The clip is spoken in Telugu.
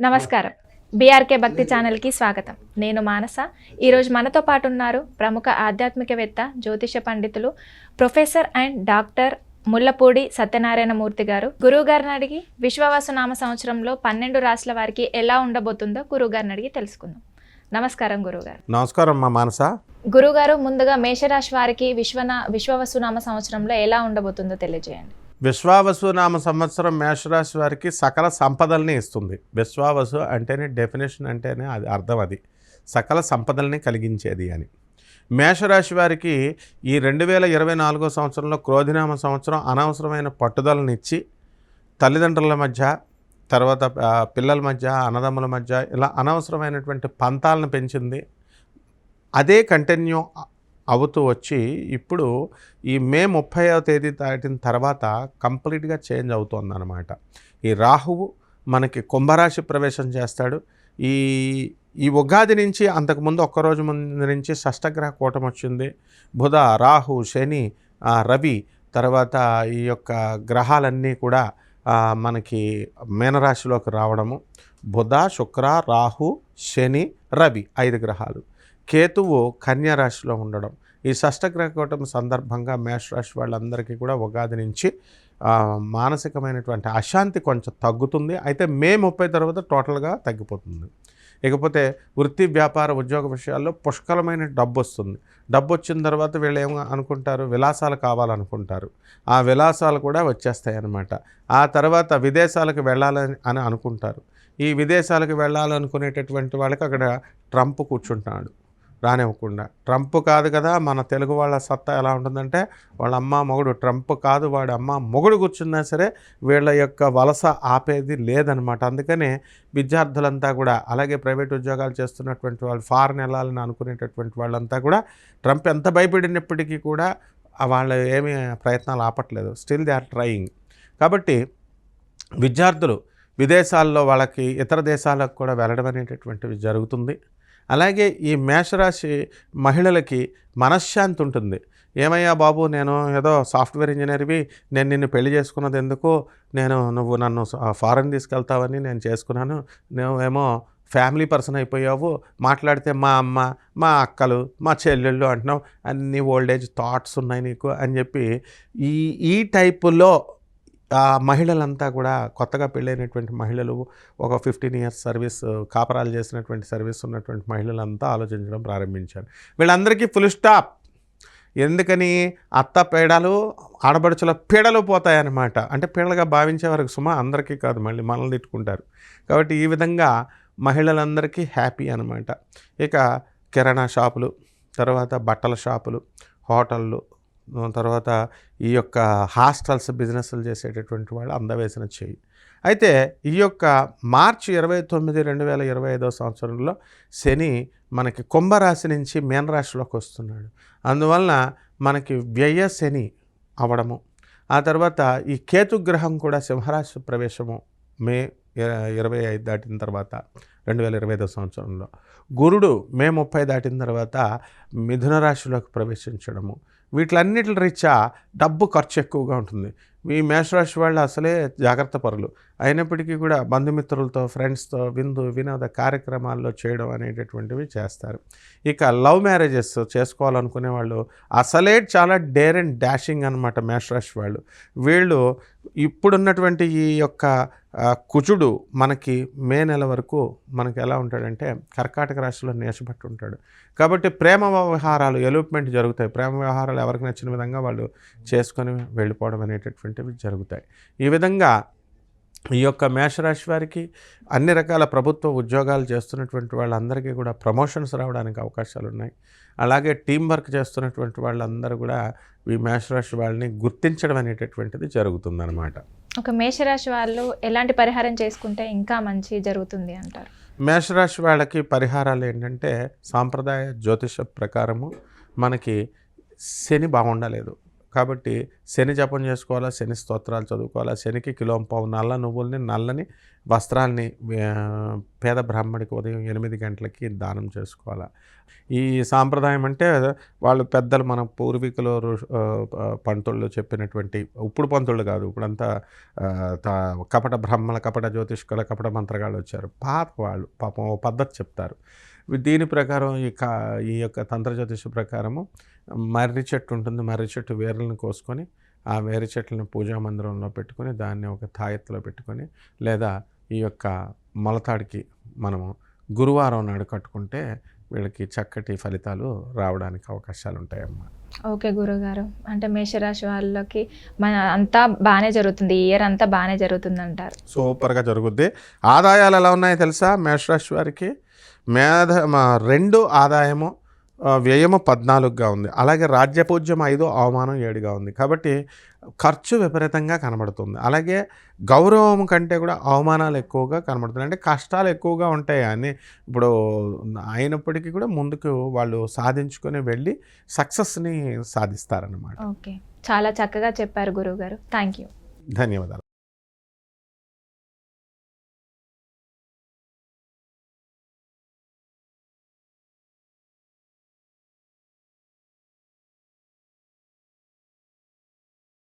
నమస్కారం. బీఆర్కే భక్తి ఛానల్కి స్వాగతం. నేను మానస. ఈరోజు మనతో పాటు ఉన్నారు ప్రముఖ ఆధ్యాత్మికవేత్త జ్యోతిష పండితులు professor and doctor Mullapudi Satyanarayanamurthy garu. గురువు గారిని అడిగి విశ్వవాసు నామ సంవత్సరంలో పన్నెండు రాశుల వారికి ఎలా ఉండబోతుందో గురువు గారిని అడిగి తెలుసుకుందాం. నమస్కారం గురువుగారు. నమస్కారం మా మానస. గురుగారు ముందుగా మేషరాశి వారికి విశ్వనా విశ్వవసు నామ సంవత్సరంలో ఎలా ఉండబోతుందో తెలియజేయండి. విశ్వావసు నామ సంవత్సరం మేషరాశి వారికి సకల సంపదల్ని ఇస్తుంది. విశ్వావసు అంటేనే డెఫినేషన్ అంటేనే అది అర్థం అది. సకల సంపదల్ని కలిగించేది అని. మేషరాశి వారికి ఈ రెండు వేల ఇరవై నాలుగో సంవత్సరంలో క్రోధినామ సంవత్సరం అనవసరమైన పట్టుదలనిచ్చి తల్లిదండ్రుల మధ్య తర్వాత పిల్లల మధ్య అన్నదమ్ముల మధ్య ఇలా అనవసరమైనటువంటి పంతాలను పెంచింది. అదే కంటిన్యూ అవుతూ వచ్చి ఇప్పుడు ఈ మే ముప్పైవ తేదీ దాటిన తర్వాత కంప్లీట్గా చేంజ్ అవుతుందన్నమాట. ఈ రాహువు మనకి కుంభరాశి ప్రవేశం చేస్తాడు. ఈ ఈ ఉగాది నుంచి అంతకుముందు ఒక్కరోజు ముందు నుంచి షష్టగ్రహ కూటం వచ్చింది. బుధ రాహు శని రవి తర్వాత ఈ యొక్క గ్రహాలన్నీ కూడా మనకి మీనరాశిలోకి రావడము. బుధ శుక్ర రాహు శని రవి ఐదు గ్రహాలు. కేతువు కన్యారాశిలో ఉండడం. ఈ షష్టగ్రహ కూటమి సందర్భంగా మేషరాశి వాళ్ళందరికీ కూడా ఉగాది నుంచి మానసికమైనటువంటి అశాంతి కొంచెం తగ్గుతుంది. అయితే మే ముప్పై తర్వాత టోటల్గా తగ్గిపోతుంది. ఇకపోతే వృత్తి వ్యాపార ఉద్యోగ విషయాల్లో పుష్కలమైన డబ్బు వస్తుంది. డబ్బు వచ్చిన తర్వాత వీళ్ళు ఏమో అనుకుంటారు? విలాసాలు కావాలనుకుంటారు. ఆ విలాసాలు కూడా వచ్చేస్తాయి అన్నమాట ఆ తర్వాత విదేశాలకు వెళ్ళాలని అని అనుకుంటారు. ఈ విదేశాలకు వెళ్ళాలనుకునేటటువంటి వాళ్ళకి అక్కడ ట్రంప్ కూర్చుంటున్నాడు. రానివ్వకుండా. ట్రంప్ కాదు కదా మన తెలుగు వాళ్ళ సత్తా ఎలా ఉంటుందంటే వాళ్ళ అమ్మ మొగుడు ట్రంప్ కాదు వాడి అమ్మ మొగుడు కూర్చున్నా సరే వీళ్ళ యొక్క వలస ఆపేది లేదనమాట. అందుకనే విద్యార్థులంతా కూడా అలాగే ప్రైవేట్ ఉద్యోగాలు చేస్తున్నటువంటి వాళ్ళు ఫారెన్ వెళ్ళాలని అనుకునేటటువంటి వాళ్ళంతా కూడా ట్రంప్ ఎంత భయపడినప్పటికీ కూడా వాళ్ళ వాళ్ళు ఏమీ ప్రయత్నాలు ఆపట్లేదు. స్టిల్ దే ఆర్ ట్రయింగ్ కాబట్టి విద్యార్థులు విదేశాల్లో వాళ్ళకి ఇతర దేశాలకు కూడా వెళ్ళడం అనేటటువంటివి జరుగుతుంది. అలాగే ఈ మేషరాశి మహిళలకి మనశ్శాంతి ఉంటుంది. ఏమయ్యా బాబు నేను ఏదో సాఫ్ట్వేర్ ఇంజనీర్వి నేను నిన్ను పెళ్ళి చేసుకున్నది ఎందుకు? నేను నువ్వు నన్ను ఫారెన్ తీసుకెళ్తావని నేను చేసుకున్నాను. నువ్వేమో ఫ్యామిలీ పర్సన్ అయిపోయావు. మాట్లాడితే మా అమ్మ మా అక్కలు మా చెల్లెళ్ళు అంటున్నావు. అన్ని ఓల్డేజ్ థాట్స్ ఉన్నాయి నీకు అని చెప్పి ఈ ఈ టైపులో ఆ మహిళలంతా కూడా కొత్తగా పెళ్ళైనటువంటి మహిళలు ఒక ఫిఫ్టీన్ ఇయర్స్ సర్వీస్ కాపరాలు చేసినటువంటి సర్వీస్ ఉన్నటువంటి మహిళలంతా ఆలోచించడం ప్రారంభించారు. వీళ్ళందరికీ ఫుల్ స్టాప్ ఎందుకని? అత్త పేడలు ఆడబడుచుల పీడలు పోతాయన్నమాట. అంటే పీడలుగా భావించే వరకు సుమా అందరికీ కాదు మళ్ళీ మనల్ని తిట్టుకుంటారు. కాబట్టి ఈ విధంగా మహిళలందరికీ హ్యాపీ అనమాట ఇక కిరాణా షాపులు తర్వాత బట్టల షాపులు హోటళ్ళు తర్వాత ఈ యొక్క హాస్టల్స్ బిజినెస్లు చేసేటటువంటి వాళ్ళు అందవేసిన చెయ్యి అయితే ఈ యొక్క మార్చి ఇరవై తొమ్మిది రెండు వేల ఇరవై ఐదో సంవత్సరంలో శని మనకి కుంభరాశి నుంచి మీనరాశిలోకి వస్తున్నాడు. అందువలన మనకి వ్యయ శని అవడము ఆ తర్వాత ఈ కేతుగ్రహం కూడా సింహరాశి ప్రవేశము మే ఇరవై ఐదు దాటిన తర్వాత రెండు వేల ఇరవై ఐదో సంవత్సరంలో. గురుడు మే ముప్పై దాటిన తర్వాత మిథున రాశిలోకి ప్రవేశించడము వీటిలన్నిటి రీత్యా డబ్బు ఖర్చు ఎక్కువగా ఉంటుంది. ఈ మేషరాశి వాళ్ళు అసలే జాగ్రత్త పరులు. అయినప్పటికీ కూడా బంధుమిత్రులతో ఫ్రెండ్స్తో విందు వినోద కార్యక్రమాల్లో చేయడం అనేటటువంటివి చేస్తారు. ఇక లవ్ మ్యారేజెస్ చేసుకోవాలనుకునే వాళ్ళు అసలే చాలా డేర్ అండ్ డాషింగ్ అనమాట మేషరాశి వాళ్ళు. వీళ్ళు ఇప్పుడున్నటువంటి ఈ యొక్క కుజుడు మనకి మే నెల వరకు మనకి ఎలా ఉంటాడంటే కర్కాటక రాశిలో నేర్చబట్టి ఉంటాడు. కాబట్టి ప్రేమ వ్యవహారాలు ఎలూప్మెంట్ జరుగుతాయి. ప్రేమ వ్యవహారాలు ఎవరికి నచ్చిన విధంగా వాళ్ళు చేసుకొని వెళ్ళిపోవడం అనేటటువంటివి జరుగుతాయి. ఈ విధంగా ఈ యొక్క మేషరాశి వారికి అన్ని రకాల ప్రభుత్వ ఉద్యోగాలు చేస్తున్నటువంటి వాళ్ళందరికీ కూడా ప్రమోషన్స్ రావడానికి అవకాశాలు ఉన్నాయి అలాగే టీం వర్క్ చేస్తున్నటువంటి వాళ్ళందరూ కూడా ఈ మేషరాశి వాళ్ళని గుర్తించడం అనేటటువంటిది జరుగుతుందన్నమాట. ఒక మేషరాశి వాళ్ళు ఎలాంటి పరిహారం చేసుకుంటే ఇంకా మంచి జరుగుతుంది అంటారు? మేషరాశి వాళ్ళకి పరిహారాలు ఏంటంటే సాంప్రదాయ జ్యోతిష ప్రకారము మనకి శని బాగుండలేదు. కాబట్టి శని జపం చేసుకోవాలా శని స్తోత్రాలు చదువుకోవాలా శనికి కిలో పావు నల్ల నువ్వుల్ని నల్లని వస్త్రాల్ని పేద బ్రాహ్మడికి ఉదయం ఎనిమిది గంటలకి దానం చేసుకోవాలా. ఈ సాంప్రదాయం అంటే వాళ్ళు పెద్దలు మన పూర్వీకులు పంతుళ్ళు చెప్పినటువంటి ఇప్పుడు పంతుళ్ళు కాదు ఇప్పుడంతా తా- కపట బ్రహ్మల కపట జ్యోతిష్కుల కపట మంత్రగాళ్ళు వచ్చారు. పాత వాళ్ళు పాపం ఓ పద్ధతి చెప్తారు. దీని ప్రకారం ఈ కా ఈ యొక్క తంత్ర జ్యోతిష ప్రకారము మర్రి చెట్టు ఉంటుంది. మర్రి చెట్టు వేర్లను కోసుకొని ఆ వేర్రి చెట్లను పూజా మందిరంలో పెట్టుకొని దాన్ని ఒక తాయెత్తులో పెట్టుకొని లేదా ఈ యొక్క మొలతాడికి మనము గురువారం నాడు కట్టుకుంటే వీళ్ళకి చక్కటి ఫలితాలు రావడానికి అవకాశాలు ఉంటాయమ్మా ఓకే గురుగారు. అంటే మేషరాశి వాళ్ళకి మన అంతా బాగానే జరుగుతుంది. ఈ ఇయర్ అంతా బాగానే జరుగుతుంది అంటారు సూపర్గా జరుగుద్ది. ఆదాయాలు ఎలా ఉన్నాయో తెలుసా? మేషరాశి వారికి మేధ మా రెండు ఆదాయము వ్యయము పద్నాలుగుగా ఉంది. అలాగే రాజ్యపూజ్యం ఐదు అవమానం ఏడుగా ఉంది. కాబట్టి ఖర్చు విపరీతంగా కనబడుతుంది. అలాగే గౌరవం కంటే కూడా అవమానాలు ఎక్కువగా కనబడుతుంది అంటే కష్టాలు ఎక్కువగా ఉంటాయి అని ఇప్పుడు అయినప్పటికీ కూడా ముందుకు వాళ్ళు సాధించుకొని వెళ్ళి సక్సెస్ని సాధిస్తారన్నమాట. ఓకే. చాలా చక్కగా చెప్పారు గురుగారు థ్యాంక్ యూ ధన్యవాదాలు.